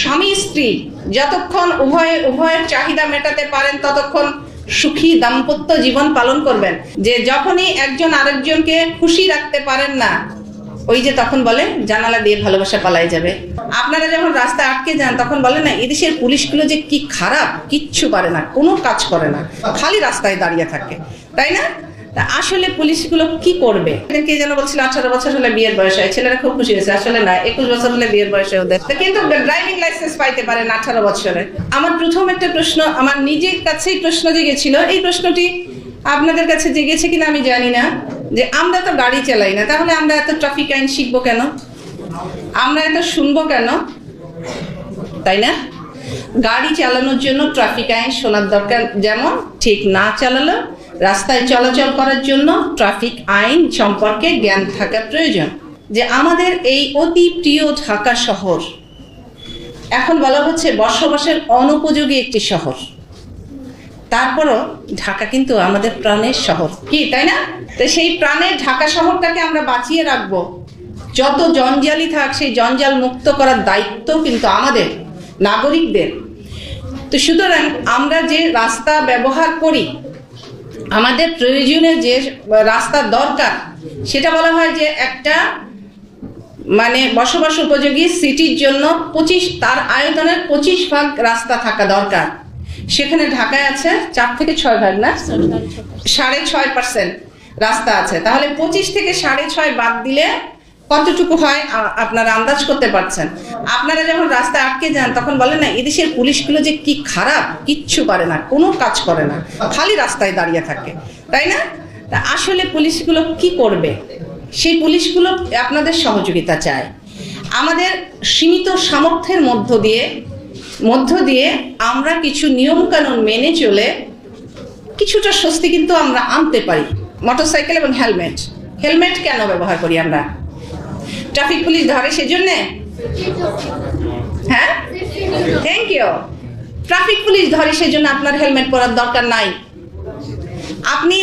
স্বামী স্ত্রী যতক্ষণ উভয়ে, উভয়ের চাহিদা মেটাতে পারেন, ততক্ষণ সুখী দাম্পত্য জীবন পালন করবেন। যে যখনই একজন আরেকজনকে খুশি রাখতে পারেন না, ওই যে তখন বলে, জানালা দিয়ে ভালোবাসা পালাই যাবে। আপনারা যখন রাস্তায় আটকে যান, তখন বলে না, এদেশের পুলিশগুলো যে কি খারাপ, কিচ্ছু পারে না, কোনো কাজ করে না, খালি রাস্তায় দাঁড়িয়ে থাকে। তাই না? তা আসলে পুলিশগুলো কি করবে? কে যেন বলছিল, আঠারো বছর হলে বিয়ের বয়স হয়, ছেলেরা খুব খুশি হয়েছে, আসলে না, একুশ বছর হলে বিয়ের বয়সে ওদের। কিন্তু ড্রাইভিং লাইসেন্স পাইতে পারেন আঠারো বছরে। আমার প্রথম একটা প্রশ্ন, আমার নিজের কাছেই প্রশ্ন জেগেছিল এই প্রশ্নটি আপনাদের কাছে জেগেছে কিনা আমি জানি না, যে আমরা তো গাড়ি চালাই না, তাহলে আমরা এত ট্রাফিক আইন শিখব কেন? আমরা এত শুনব কেন? তাই না? গাড়ি চালানোর জন্য ট্রাফিক আইন শোনার দরকার যেমন, ঠিক না চালালেও রাস্তায় চলাচল করার জন্য ট্রাফিক আইন সম্পর্কে জ্ঞান থাকা প্রয়োজন। যে আমাদের এই অতি প্রিয় ঢাকা শহর, এখন বলা হচ্ছে বসবাসের অনুপযোগী একটি শহর। তারপরও ঢাকা কিন্তু আমাদের প্রাণের শহর। কি, তাই না? তো সেই প্রাণের ঢাকা শহরটাকে আমরা বাঁচিয়ে রাখব। যত জঞ্জালি থাক, সেই জঞ্জাল মুক্ত করার দায়িত্ব কিন্তু আমাদের, নাগরিকদের। তো সুতরাং আমরা যে রাস্তা ব্যবহার করি আমাদের প্রয়োজনে যে রাস্তার দরকার, সেটা বলা হয় যে একটা মানে বসবাস উপযোগী সিটির জন্য পঁচিশ, তার আয়তনের পঁচিশ ভাগ রাস্তা থাকা দরকার। সেখানে ঢাকায় আছে চার থেকে ছয় ভাগ না? সাড়ে ছয় পার্সেন্ট রাস্তা আছে। তাহলে পঁচিশ থেকে সাড়ে ছয় বাদ দিলে কতটুকু হয় আপনারা আন্দাজ করতে পারছেন? আপনারা যখন রাস্তায় আটকে যান, তখন বলেন না, এদেশের পুলিশগুলো যে কি খারাপ, কিচ্ছু পারে না, কোনো কাজ করে না, খালি রাস্তায় দাঁড়িয়ে থাকে, তাই না? তা আসলে পুলিশগুলো কি করবে? সেই পুলিশগুলো আপনাদের সহযোগিতা চায়। আমাদের সীমিত সামর্থ্যের মধ্য দিয়ে মধ্য দিয়ে আমরা কিছু নিয়মকানুন মেনে চলে কিছুটা স্বস্তি কিন্তু আমরা আনতে পারি। মোটরসাইকেল এবং হেলমেট। হেলমেট কেন ব্যবহার করি আমরা? ট্রাফিক পুলিশ ধরে সেজন্যে? হ্যাঁ? থ্যাংক ইউ ট্রাফিক পুলিশ ধরে সেজন্য আপনার হেলমেট পরার দরকার নাই। আপনি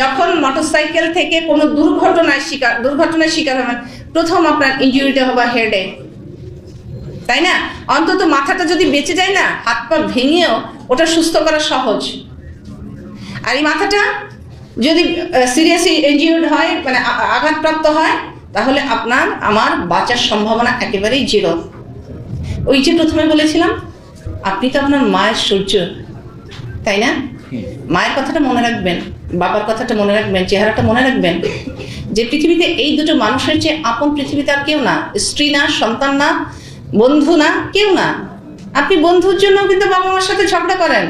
যখন মোটরসাইকেল থেকে কোনো দুর্ঘটনায় শিকার, দুর্ঘটনার শিকার হবেন, প্রথম আপনার ইনজুরিটা হবে হেডে তাই না? অন্তত মাথাটা যদি বেঁচে যায় না, হাত পা ভেঙেও, ওটা সুস্থ করা সহজ। আর এই মাথাটা যদি সিরিয়াস ইনজিউর্ড হয় মানে আঘাতপ্রাপ্ত হয় তাহলে আপনার আমার বাঁচার সম্ভাবনা একেবারেই জিরো। ওই যে প্রথমে বলেছিলাম আপনি তো আপনার মায়ের সূর্য তাই না? মায়ের কথাটা মনে রাখবেন বাবার কথাটা মনে রাখবেন চেহারাটা মনে রাখবেন যে পৃথিবীতে এই দুটো মানুষের চেয়ে আপন পৃথিবীতে আর কেউ না। স্ত্রী না সন্তান না বন্ধু না কেউ না। আপনি বন্ধুর জন্য কিন্তু বাবা মার সাথে ঝগড়া করেন।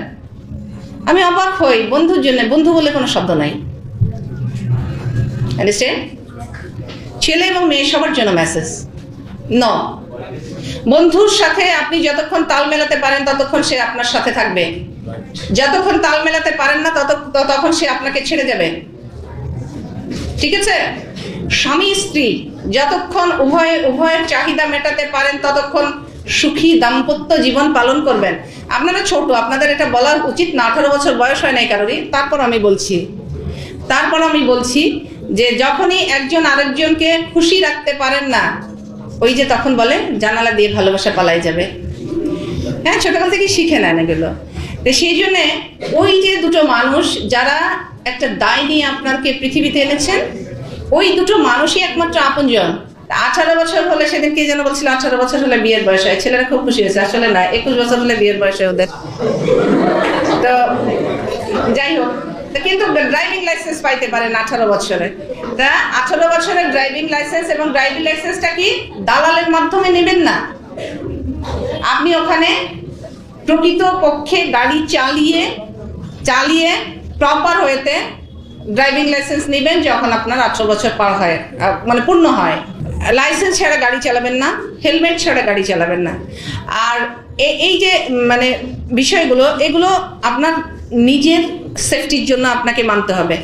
আমি অবাক হই বন্ধুর জন্য। বন্ধু বলে কোনো শব্দ নাই। আন্ডারস্ট্যান্ড ছেলে এবং মেয়ে সবার জন্য মেসেজ ন বন্ধুর সাথে আপনি যতক্ষণ তাল মেলাতে পারেন, ততক্ষণ সে আপনার সাথে থাকবে। যতক্ষণ তাল মেলাতে পারেন না, তত ততক্ষণ সে আপনাকে ছেড়ে যাবে ঠিক আছে? স্বামী, স্ত্রী, যতক্ষণ উভয়ে উভয়ের চাহিদা মেটাতে পারেন, ততক্ষণ সুখী দাম্পত্য জীবন পালন করবেন। আপনারা ছোট, আপনাদের এটা বলা উচিত না। আঠারো বছর বয়স হয় নাই কারোরই। তারপর আমি বলছি, তারপর আমি বলছি যে যখনই একজন আরেকজনকে খুশি রাখতে পারেন না, ওই যে তখন বলে, জানালা দিয়ে ভালোবাসা পালাই যাবে। হ্যাঁ ছোটকাল থেকে শিখে নেন এগুলো। তো সেই জন্যে ওই যে দুটো মানুষ যারা একটা দায় নিয়ে আপনাকে পৃথিবীতে এনেছেন, ওই দুটো মানুষই একমাত্র আপনজন। আঠারো বছর হলে সেদিন কে যেন বলছিল, আঠারো বছর হলে বিয়ের বয়স হয়। ছেলেরা খুব খুশি হয়েছে, আসলে না, একুশ বছর হলে বিয়ের বয়স হয় ওদের। তো যাই হোক কিন্তু ড্রাইভিং লাইসেন্স পাইতে পারেন আঠারো বছরে। তা আঠারো বছরের ড্রাইভিং লাইসেন্স এবং ড্রাইভিং লাইসেন্সটা কি দালালের মাধ্যমে নেবেন না? আপনি ওখানে প্রকৃত পক্ষে গাড়ি চালিয়ে চালিয়ে প্রপার হয়েতে ড্রাইভিং লাইসেন্স নেবেন যখন আপনার আঠারো বছর পার হয় মানে পূর্ণ হয়। লাইসেন্স ছাড়া গাড়ি চালাবেন না হেলমেট ছাড়া গাড়ি চালাবেন না। আর এই যে মানে বিষয়গুলো, এগুলো আপনার নিজের সেফটির জন্য আপনাকে মানতে হবে।